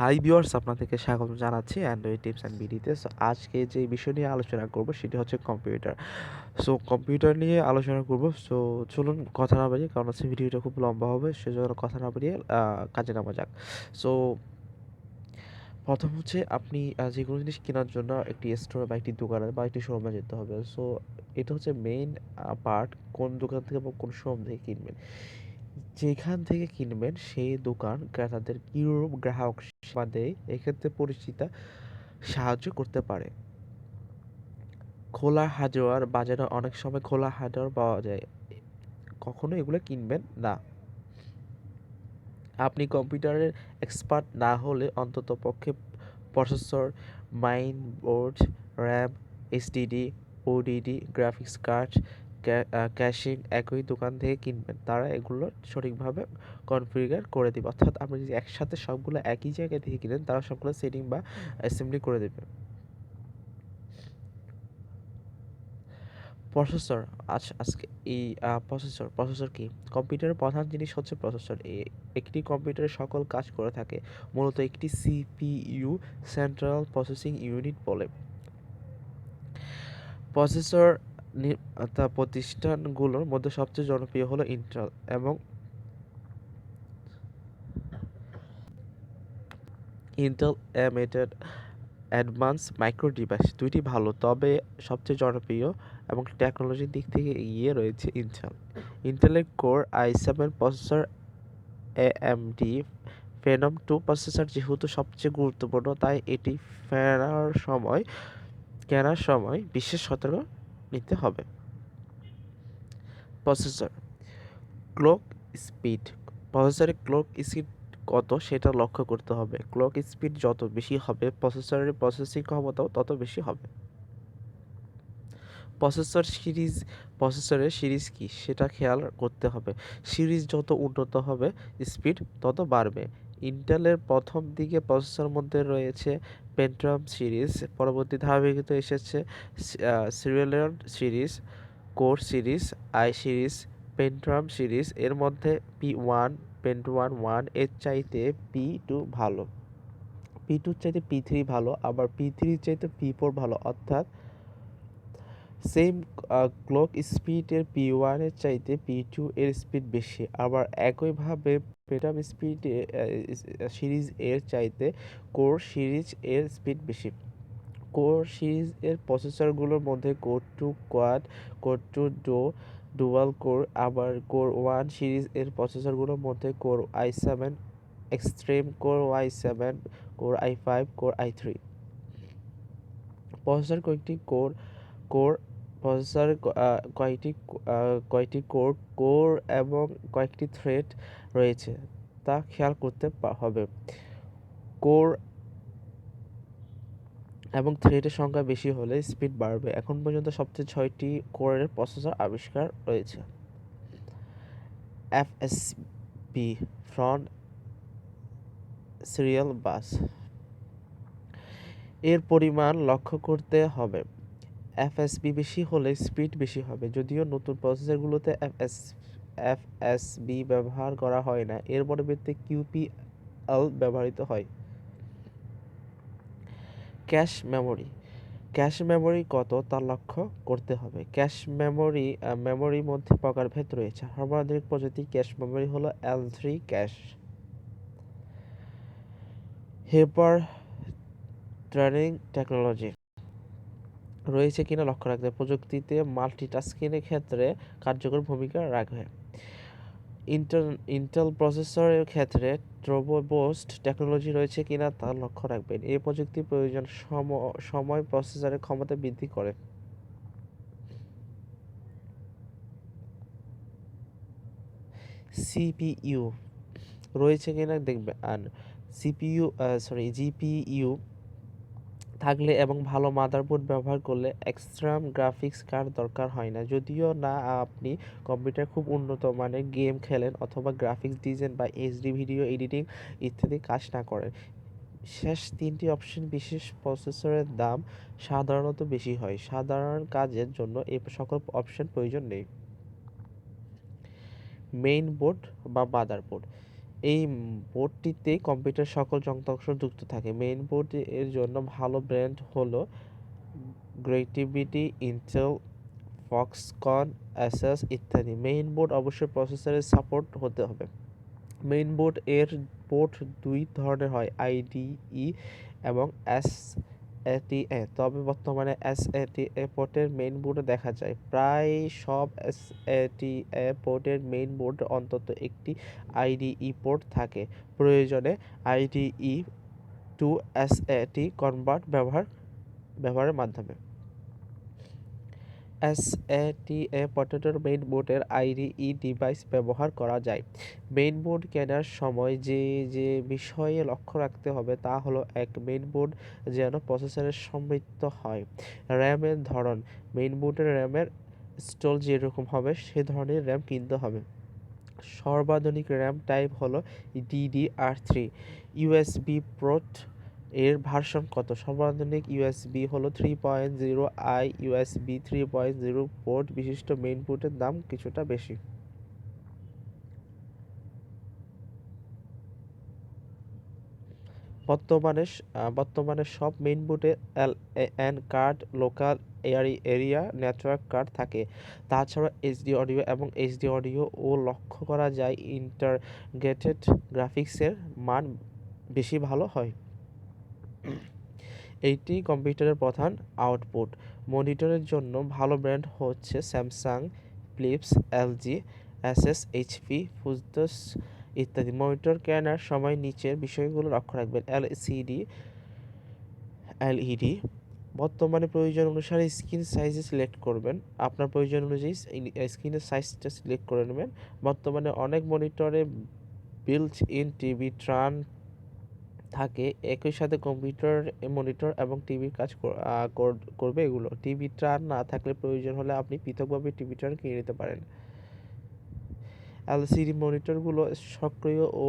Hi viewers আপনাদেরকে স্বাগত জানাচ্ছি অ্যান্ড্রয়েড টিপস অ্যান্ড বিডিতে সো আজকে যে বিষয় নিয়ে আলোচনা করব, সেটি হচ্ছে কম্পিউটার। সো কম্পিউটার নিয়ে আলোচনা করব। সো চলুন কথা না বাড়িয়ে, কারণ হচ্ছে ভিডিওটা খুব লম্বা হবে, সেজন্য কথা না বাড়িয়ে কাজে নামা যাক। সো প্রথম হচ্ছে আপনি যে কোনো জিনিস কেনার জন্য একটি স্টোর বা একটি দোকানে বা একটি শোরুমে যেতে হবে। সো এটা হচ্ছে মেইন পার্ট কোন দোকান থেকে বা কোন শোরুম থেকে কিনবেন। যেখান থেকে কিনবেন সেই দোকান ক্রেতাদের কিরূপ গ্রাহক সেবা দেয়, এক্ষেত্রে পরিচিতা সাহায্য করতে পারে। খোলা হার্ডওয়্যার বাজারে অনেক সময় খোলা হার্ডওয়্যার পাওয়া যায়। কখনো এগুলো কিনবেন না। আপনি কম্পিউটারের এক্সপার্ট না হলে অন্তত পক্ষে processor main board RAM, SDD, ODD, graphics card casing একই দোকান থেকে কিনবেন। তারা এগুলো সঠিকভাবে কনফিগার করে দেবে। অর্থাৎ আপনি যদি একসাথে সবগুলো একই জায়গা থেকে কিনেন, তারা সবগুলো সেটিং বা অ্যাসেম্বলি করে দেবে। প্রসেসর, আজ, আজকে এই প্রসেসর প্রসেসর কি? কম্পিউটারের প্রধান জিনিস হচ্ছে প্রসেসর। একটি কম্পিউটারে সকল কাজ করে থাকে, মূলত একটি সিপিইউ সেন্ট্রাল প্রসেসিং ইউনিট বলে। প্রসেসর তা প্রতিষ্ঠানগুলোর মধ্যে সবচেয়ে জনপ্রিয় হলো ইন্টেল এবং ইন্টেল এমেটেড অ্যাডভান্স মাইক্রো ডিভাইস দুইটি ভালো, তবে সবচেয়ে জনপ্রিয় এবং টেকনোলজির দিক থেকে এগিয়ে রয়েছে ইন্টেল ইন্টেলের core i seven processor AMD Phenom two processor যেহেতু সবচেয়ে গুরুত্বপূর্ণ, তাই এটি ফেরার সময়, কেনার সময়, বিশেষ সতর্ক নিতে হবে। প্রসেসর ক্লক স্পিড প্রসেসরের ক্লক স্পিড কত সেটা লক্ষ্য করতে হবে। ক্লক স্পিড যত বেশি হবে প্রসেসরের প্রসেসিং ক্ষমতাও তত বেশি হবে। প্রসেসর সিরিজ প্রসেসরের সিরিজ কি সেটা খেয়াল করতে হবে। সিরিজ যত উন্নত হবে স্পিড তত বাড়বে। ইন্টেলের প্রথম দিকে প্রসেসর মধ্যে রয়েছে পেন্ট্রাম সিরিজ, পরবর্তী ধারাবাহিকতা এসেছে serial series, core series, i series, Pentium series, এর মধ্যে পি ওয়ান পেন্ট ওয়ান ওয়ান, এর চাইতে পি টু ভালো। পি টুর চাইতে পি থ্রি ভালো, আবার পি থ্রির চাইতে পি ফোর ভালো, অর্থাৎ সেম ক্লক স্পিডের পি ওয়ানের চাইতে পি টু এর স্পিড বেশি। আবার একইভাবে পেটাম স্পিড সিরিজ এর চাইতে কোর সিরিজ এর স্পিড বেশি। কোর সিরিজ এর প্রসেসরগুলোর মধ্যে core two quad, core two duo, dual core, আবার কোর ওয়ান সিরিজ এর প্রসেসরগুলোর মধ্যে core i seven, extreme core i seven, core i five, core i three. Processor কয়েকটি কোর কোর প্রসেসর কয়েকটি কয়েকটি কোর কোর এবং কয়েকটি থ্রেড রয়েছে তা খেয়াল করতে হবে। কোর এবং থ্রেডের সংখ্যা বেশি হলে স্পিড বাড়বে। এখন পর্যন্ত সবচেয়ে ছয়টি কোরের প্রসেসর আবিষ্কার রয়েছে। FSB, front serial bus. এর পরিমাণ লক্ষ্য করতে হবে। এফএসবি বেশি হলে স্পিড বেশি হবে। যদিও নতুন প্রসেসরগুলোতে এফএস, এফএসবি ব্যবহার করা হয় না, এর পরিবর্তে কিউপিএল ব্যবহৃত হয়। Cache memory. ক্যাশ মেমোরি কত? তা লক্ষ্য করতে হবে। ক্যাশ মেমোরি মেমোরির মধ্যে প্রকারভেদ রয়েছে। সর্বাধিক প্রজাতির ক্যাশ মেমোরি হলো L three cache. Hyper training technology. রয়েছে কিনা লক্ষ্য রাখতে প্রযুক্তিতে মাল্টিটাস্কিংয়ের ক্ষেত্রে কার্যকর ভূমিকা রাখবে। ইন্টেল ইন্টেল প্রসেসরের ক্ষেত্রে ট্রোবোবোস্ট টেকনোলজি রয়েছে কিনা তা লক্ষ্য রাখবেন। এই প্রযুক্তির প্রয়োজন সময় প্রসেসরের ক্ষমতা বৃদ্ধি করে। সিপিইউ রয়েছে কিনা দেখবে আর সিপিইউ সরি জিপিইউ থাকলে এবং ভালো মাদারবোর্ড ব্যবহার করলে এক্সট্রা গ্রাফিক্স কার্ড দরকার হয় না। যদিও না, আপনি কম্পিউটার খুব উন্নত মানের গেম খেলেন অথবা গ্রাফিক্স ডিজাইন বা এইচডি ভিডিও এডিটিং ইত্যাদি কাজ না করেন। শেষ তিনটি অপশন বিশেষ প্রসেসরের দাম সাধারণত বেশি হয়। সাধারণ কাজের জন্য এই সকল অপশন প্রয়োজন নেই। মেইন বোর্ড বা মাদারবোর্ড। এই বোর্ডটিতে কম্পিউটার সকল যন্ত্রাংশ যুক্ত থাকে। মেইন বোর্ড এর জন্য ভালো ব্র্যান্ড হলো গ্রেটিভিটি ইন্টেল ফক্সকন অ্যাসাস ইত্যাদি। মেইন বোর্ড অবশ্যই প্রসেসরের সাপোর্ট হতে হবে। মেইন বোর্ড এর পোর্ট দুই ধরনের হয় আইডিই এবং এস এটিএ তবে বর্তমানে এস এটিএ পোর্টের মেইন বোর্ডে দেখা যায়। প্রায় সব এস এটিএ পোর্টের মেইন বোর্ড অন্তত একটি আইডিই পোর্ট থাকে। প্রয়োজনে আইডিই টু এসএটি কনভার্ট ব্যবহার, ব্যবহারের মাধ্যমে। এসএটিএ পটেটোর মেইন বোর্ডের আইডিই ডিভাইস ব্যবহার করা যায়। মেইন বোর্ড কেনার সময় যে যে বিষয়ে লক্ষ্য রাখতে হবে তা হলো এক, মেইন বোর্ড যেন প্রসেসরের সমৃদ্ধ হয়। র্যামের ধরন, মেইন বোর্ডের র্যামের স্টল যেরকম হবে, সে ধরনের র্যাম কিনতে হবে। সর্বাধুনিক র্যাম টাইপ হলো ডিডিআর থ্রি ইউএসবি পোর্ট এর ভার্সন কত? সর্বাধুনিক ইউএসবি হলো three point zero I USB three point zero port বিশিষ্ট মেইন পোর্টের দাম কিছুটা বেশি। বর্তমানে বর্তমানে সব মেইন বোর্ডে L N card local area network card থাকে। তাছাড়া এইচডি অডিও এবং এইচডি অডিও ও লক্ষ্য করা যায় ইন্টারগ্রেটেড গ্রাফিক্সের মান বেশি ভালো হয়। এইটি কম্পিউটারের প্রধান আউটপুট। মনিটরের জন্য ভালো ব্র্যান্ড হচ্ছে Samsung, Philips, LG, SS, HP ফুজদস ইত্যাদি। মনিটর কেনার সময়, নিচের বিষয়গুলো লক্ষ্য রাখবেন। LCD LED. বর্তমানে প্রয়োজন অনুসারে স্ক্রিন সাইজে সিলেক্ট করবেন। আপনার প্রয়োজন অনুযায়ী স্ক্রিনের সাইজটা সিলেক্ট করে নেবেন। বর্তমানে অনেক মনিটরে বিল্ট ইন টিভি ট্রান থাকে, একই সাথে কম্পিউটার, মনিটর এবং টিভির কাজ করবে এগুলো। টিভি ট্রান না থাকলে প্রয়োজন হলে আপনি পৃথকভাবে টিভি টান কিনে নিতে পারেন। এলসিডি মনিটরগুলো সক্রিয় ও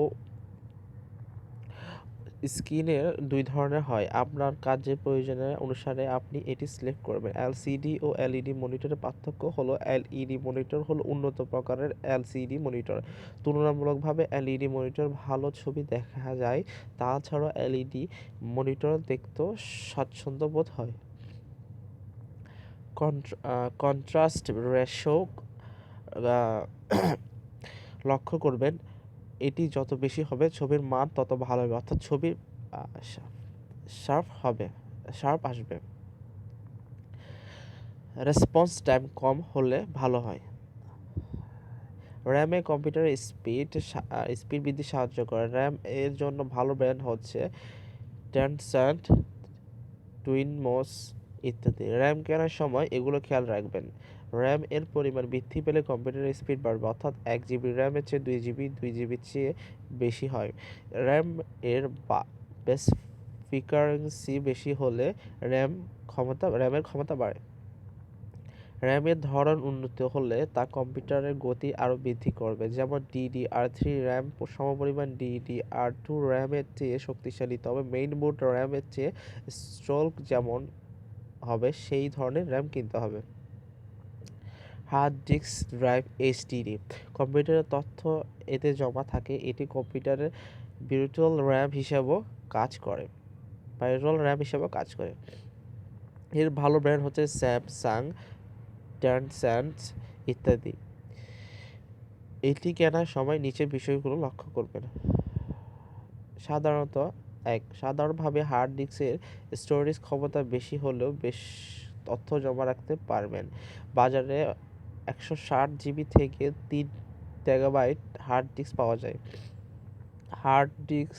স্ক্রিনের দুই ধরনের হয়। আপনার কাজের প্রয়োজনের অনুসারে আপনি এটি সিলেক্ট করবেন। এলসিডি ও এলইডি মনিটরের পার্থক্য হলো এলইডি মনিটর হলো উন্নত প্রকারের এলসিডি মনিটর। তুলনামূলকভাবে এলইডি মনিটর ভালো ছবি দেখা যায় তাছাড়া এলইডি মনিটর দেখতেও স্বাচ্ছন্দ্য বোধ হয়। কন্ট্রাস্ট রেশো লক্ষ্য করবেন। এটি যত বেশি হবে, ছবির মান তত ভালো হবে। অর্থাৎ ছবির শার্প হবে, শার্প আসবে। রেসপন্স টাইম কম হলে ভালো হয়। র্যামে কম্পিউটারের স্পিড স্পিড বৃদ্ধি সাহায্য করে। র্যাম এর জন্য ভালো ব্র্যান্ড হচ্ছে টেনসেন্ট টুইনমোস ইত্যাদি। র্যাম কেনার সময় এগুলো খেয়াল রাখবেন। র্যাম এর পরিমাণ বৃদ্ধি পেলে কম্পিউটারের স্পিড বাড়বে, অর্থাৎ এক জিবি র্যামের চেয়ে দুই জিবি দুই জিবির চেয়ে বেশি হয়। র্যাম এর ফ্রিকোয়েন্সি বেশি হলে র্যাম ক্ষমতা র্যামের ক্ষমতা বাড়ে। র্যামের ধরন উন্নত হলে তা কম্পিউটারের গতি আরও বৃদ্ধি করবে, যেমন ডিডিআর থ্রি র্যাম সমপরিমাণ ডিডিআর টু র্যামের চেয়ে শক্তিশালী, তবে মেইন বোর্ড র্যামের চেয়ে স্ট্রোক যেমন হবে, সেই ধরনের র্যাম কিনতে হবে। হার্ড ডিস্ক ড্রাইভ এইচডিডি কম্পিউটারের তথ্য এতে জমা থাকে, এটি কম্পিউটারের ভার্চুয়াল র্যাম হিসাবেও কাজ করে। ভার্চুয়াল র্যাম হিসাবেও কাজ করে। এর ভালো ব্র্যান্ড হচ্ছে স্যামসাং ট্যানস্যান্স ইত্যাদি। এটি কেনার সময় নিচের বিষয়গুলো লক্ষ্য করবেন। সাধারণত এক, সাধারণভাবে হার্ড ডিস্কের স্টোরেজ ক্ষমতা বেশি হলেও বেশ তথ্য জমা রাখতে পারবেন। বাজারে একশো ষাট জিবি থেকে তিন টেগাবাইট হার্ড ডিস্ক পাওয়া যায়। হার্ড ডিস্ক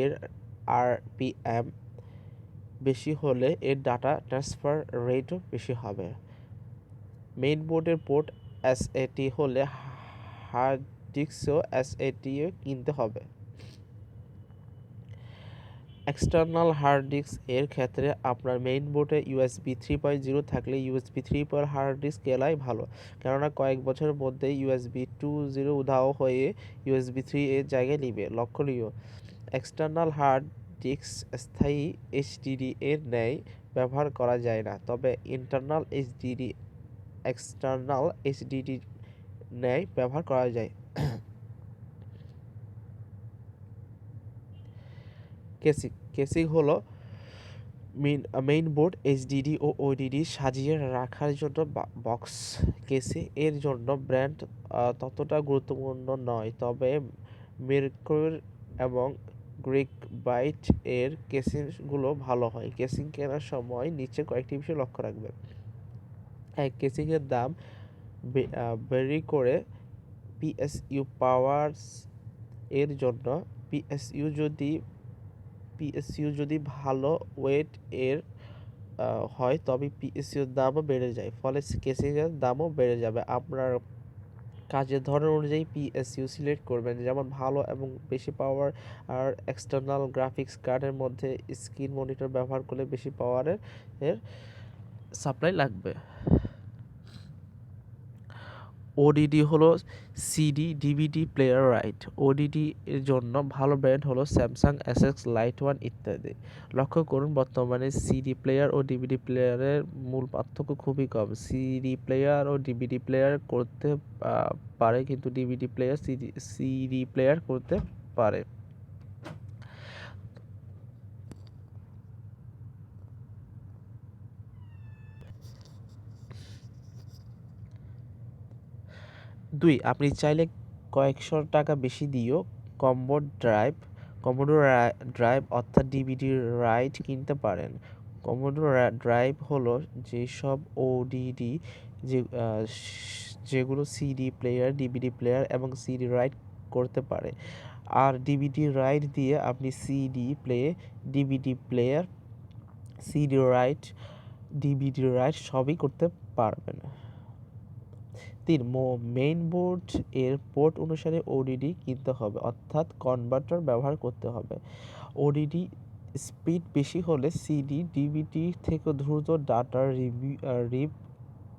এর আরপিএম বেশি হলে এর ডাটা ট্রান্সফার রেটও বেশি হবে। মেইন বোর্ডের পোর্ট এসএটি হলে হার্ড ডিস্কও এস এসএটিও কিনতে হবে। এক্সটার্নাল হার্ড ডিস্ক এর ক্ষেত্রে আপনার মেইন বোর্ডে ইউএসবি থ্রি পয়েন্ট জিরো থাকলে USB three point hard disk কেনাই ভালো। কেননা কয়েক বছরের মধ্যে ইউএসবি টু জিরো উধাও হয়ে ইউএসবি থ্রি এর জায়গায় নিবে, লক্ষণীয়। এক্সটার্নাল হার্ড ডিস্ক স্থায়ী এইচডিডি এর ন্যায় ব্যবহার করা যায় না, তবে ইন্টারনাল এইচডিডি এক্সটার্নাল এইচডিডি ন্যায় ব্যবহার করা যায়। কেসিং কেসিং হলো মেইন মেইন বোর্ড এইচডিডি ও ওডিডি সাজিয়ে রাখার জন্য বক্স কেসিং এর জন্য ব্র্যান্ড ততটা গুরুত্বপূর্ণ নয়। তবে মেরকুর এবং গ্রিক বাইট এর কেসিংগুলো ভালো হয়। কেসিং কেনার সময় নিচে কয়েকটি বিষয় লক্ষ্য রাখবেন। এক কেসিংয়ের দাম বেরি করে পিএসইউ পাওয়ার্স এর জন্য। পিএসইউ যদি পিএসইউ যদি ভালো ওয়েট এর হয় তবে পিএসইউর দামও বেড়ে যায়। ফলে কেসিংয়ের দামও বেড়ে যাবে। আপনার কাজের ধরন অনুযায়ী পিএসইউ সিলেক্ট করবেন। যেমন ভালো এবং বেশি পাওয়ার আর এক্সটার্নাল গ্রাফিক্স কার্ডের মধ্যে স্ক্রিন মনিটর ব্যবহার করলে বেশি পাওয়ারের এর সাপ্লাই লাগবে। ওডিডি হলো CD DVD player write ODD এর জন্য ভালো ব্র্যান্ড হলো স্যামসাং অ্যাসেক্স লাইট ওয়ান ইত্যাদি। লক্ষ্য করুন, বর্তমানে সিডি প্লেয়ার ও ডিভিডি প্লেয়ারের মূল পার্থক্য খুবই কম। সিডি প্লেয়ার ও ডিভিডি প্লেয়ার করতে পারে কিন্তু DVD player CD CD player করতে পারে। দুই, আপনি চাইলে কয়েকশো টাকা বেশি দিয়েও কম্বো ড্রাইভ কমোডো ড্রাইভ অর্থাৎ ডিভিডি রাইট কিনতে পারেন। কমোডো ড্রাইভ হলো যেসব ওডিডি যে যেগুলো সিডি প্লেয়ার, ডিভিডি প্লেয়ার এবং সিডি রাইট করতে পারে। আর ডিভিডি রাইট দিয়ে আপনি CD play, DVD player, CD write DVD write সবই করতে পারবেন। তিন মেইন বোর্ড এর পোর্ট অনুসারে ওডিডি কিনতে হবে, অর্থাৎ কনভার্টার ব্যবহার করতে হবে। ওডিডি স্পিড বেশি হলে সিডি ডিভিডি থেকে দ্রুত data review rip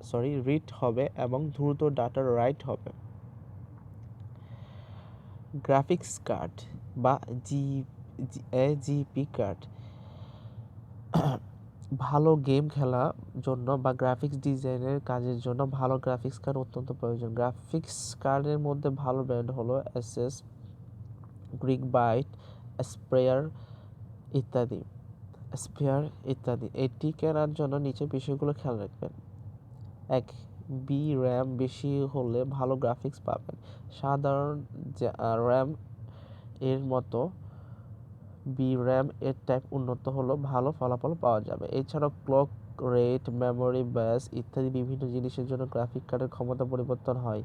sorry read হবে এবং দ্রুত ডাটা রাইট হবে। গ্রাফিক্স কার্ড বা জি জিপি কার্ড ভালো গেম খেলার জন্য বা গ্রাফিক্স ডিজাইনের কাজের জন্য ভালো গ্রাফিক্স কার্ড অত্যন্ত প্রয়োজন। গ্রাফিক্স কার্ডের মধ্যে ভালো ব্র্যান্ড হলো এসএস গ্রিক বাইট স্প্রেয়ার ইত্যাদি স্পেয়ার ইত্যাদি। এটি কেনার জন্য নিচে বিষয়গুলো খেয়াল রাখবেন। এক বি র্যাম বেশি হলে ভালো গ্রাফিক্স পাবেন। সাধারণ র্যাম এর মতো বি র্যাম এর টাইপ উন্নত হলো ভালো ফলাফল পাওয়া যাবে। এছাড়াও ক্লক রেট মেমোরি ব্যাস ইত্যাদি বিভিন্ন জিনিসের জন্য গ্রাফিক কার্ডের ক্ষমতা পরিবর্তন হয়।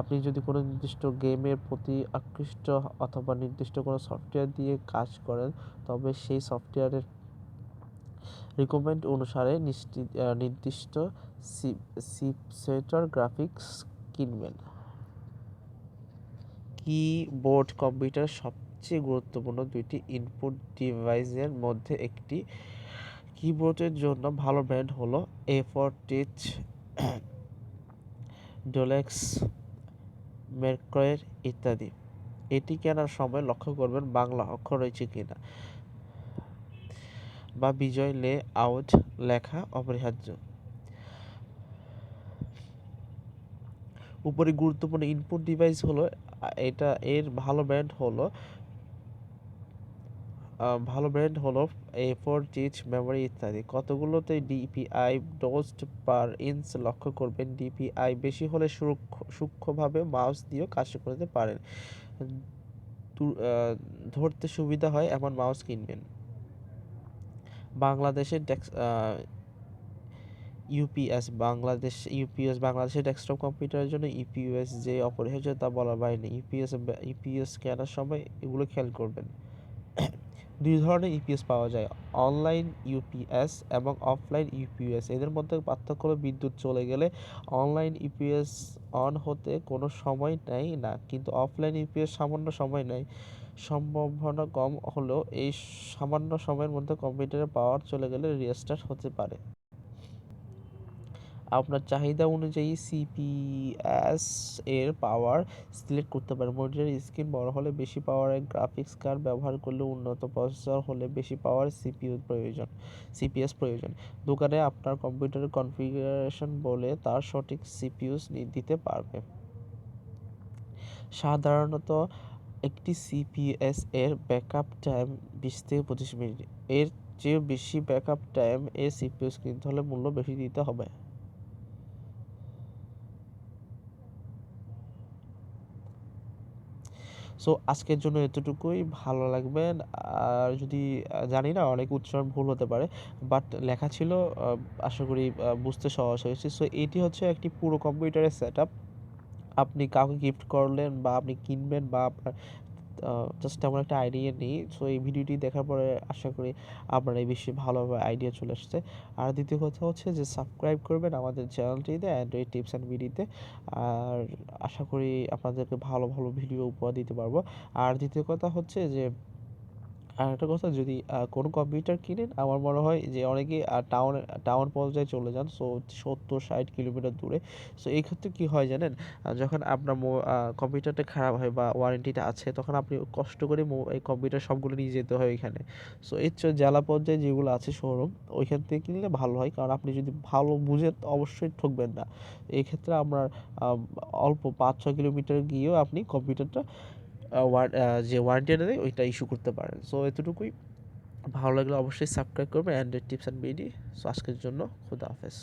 আপনি যদি কোনো নির্দিষ্ট গেমের প্রতি আকৃষ্ট অথবা নির্দিষ্ট কোনো সফটওয়্যার দিয়ে কাজ করেন, তবে সেই সফটওয়্যারের রিকমেন্ড অনুসারে নির্দিষ্ট চিপসেটের গ্রাফিক্স কিনবেন। কিবোর্ড কম্পিউটার সব সবচেয়ে গুরুত্বপূর্ণ দুইটি ইনপুট ডিভাইসের মধ্যে একটি কিবোর্ডের জন্য ভালো ব্র্যান্ড হলো এ ফর টিচ ডোলেক্স মেরক্রয়ের ইত্যাদি। এটি কেনার সময় লক্ষ্য করবেন বাংলা অক্ষর রয়েছে কিনা বা বিজয় লে আউট লেখা অপরিহার্য। উপরে গুরুত্বপূর্ণ ইনপুট ডিভাইস হলো, এটা এর ভালো ব্র্যান্ড হলো ভালো ব্র্যান্ড হলো এ ফোর চিচ মেমোরি ইত্যাদি। কতগুলোতে ডিপিআই ডোজড পার ইঞ্চ লক্ষ্য করবেন? ডিপিআই বেশি হলে সূক্ষ্মভাবে মাউস দিয়েও কাজ করতে পারেন। ধরতে সুবিধা হয় এমন মাউস কিনবেন। বাংলাদেশের ইউপিএস বাংলাদেশ ইউপিএস বাংলাদেশের ডেস্কটপ কম্পিউটারের জন্য ইউপিএস যে অপরিহার্য তা বলা বাইরে ইউপিএস ইউপিএস কেনার সময় এগুলো খেয়াল করবেন। দুই ধরনের ইউপিএস পাওয়া যায়। অনলাইন ইউপিএস এবং অফলাইন ইউপিএস এদের মধ্যে পার্থক্য হলো বিদ্যুৎ চলে গেলে অনলাইন ইউপিএস অন হতে কোনো সময় নেয় না, কিন্তু অফলাইন ইউপিএস সামান্য সময় নেয়। সম্ভাবনা কম হলেও এই সামান্য সময়ের মধ্যে কম্পিউটারে পাওয়ার চলে গেলে রিস্টার্ট হতে পারে। আপনার চাহিদা অনুযায়ী সিপিএস এর পাওয়ার সিলেক্ট করতে পারেন। মনিটরের স্ক্রিন বড় হলে বেশি পাওয়ারের গ্রাফিক্স কার্ড ব্যবহার করলে উন্নত প্রসেসর হলে বেশি পাওয়ার সিপিইউ প্রয়োজন সিপিএস প্রয়োজন। দোকানে আপনার কম্পিউটারের কনফিগারেশন বলে তার সঠিক সিপিইউ দিতে পারবে। সাধারণত একটি সিপিএস এর ব্যাকআপ টাইম বিশ থেকে পঁচিশ মিনিট। এর চেয়ে বেশি ব্যাকআপ টাইম এ সিপিএস কিনতে হলে মূল্য বেশি দিতে হবে। সো আজকের জন্য এতটুকুই। ভালো লাগবেন আর যদি জানি না, অনেক উচ্চারণ ভুল হতে পারে বাট লেখা ছিল আশা করি বুঝতে সহজ হয়েছে। সো এটি হচ্ছে একটি পুরো কম্পিউটারের সেট আপনি কাউকে গিফট করলেন বা আপনি কিনবেন বা আপনার জাস্ট তেমন একটা আইডিয়া নেই। সো এই ভিডিওটি দেখার পরে আশা করি আপনার এই বিষয়ে ভালোভাবে আইডিয়া চলে আসছে। আর দ্বিতীয় কথা হচ্ছে যে সাবস্ক্রাইব করবেন আমাদের চ্যানেলটিতে অ্যান্ড্রয়েড টিপস অ্যান্ড ভিডিওতে আর আশা করি আপনাদেরকে ভালো ভালো ভিডিও উপহার দিতে পারব। আর দ্বিতীয় কথা হচ্ছে যে আর একটা কথা, যদি কোনো কম্পিউটার কিনেন, আমার মনে হয় যে অনেকে টাউন টাউন পর্যায়ে চলে যান, সো সত্তর, ষাট কিলোমিটার দূরে। সো এই ক্ষেত্রে কী হয় জানেন যখন আপনার কম্পিউটারটা খারাপ হয় বা ওয়ারেন্টিটা আছে, তখন আপনি কষ্ট করে এই কম্পিউটার সবগুলো নিয়ে যেতে হয় এখানে সো এর চেয়ে জেলা পর্যায়ে যেগুলো আছে শোরুম ওইখান থেকে কিনলে ভালো হয়, কারণ আপনি যদি ভালো বুঝেন তো অবশ্যই ঠকবেন না। এই ক্ষেত্রে আপনার অল্প পাঁচ ছ কিলোমিটার গিয়েও আপনি কম্পিউটারটা যে ওয়ারেন্টিটা দেয়, ওইটা ইস্যু করতে পারেন। সো এতটুকুই। ভালো লাগলে অবশ্যই সাবস্ক্রাইব করবেন Android tips and BD so আজকের জন্য, খুদা হাফেজ।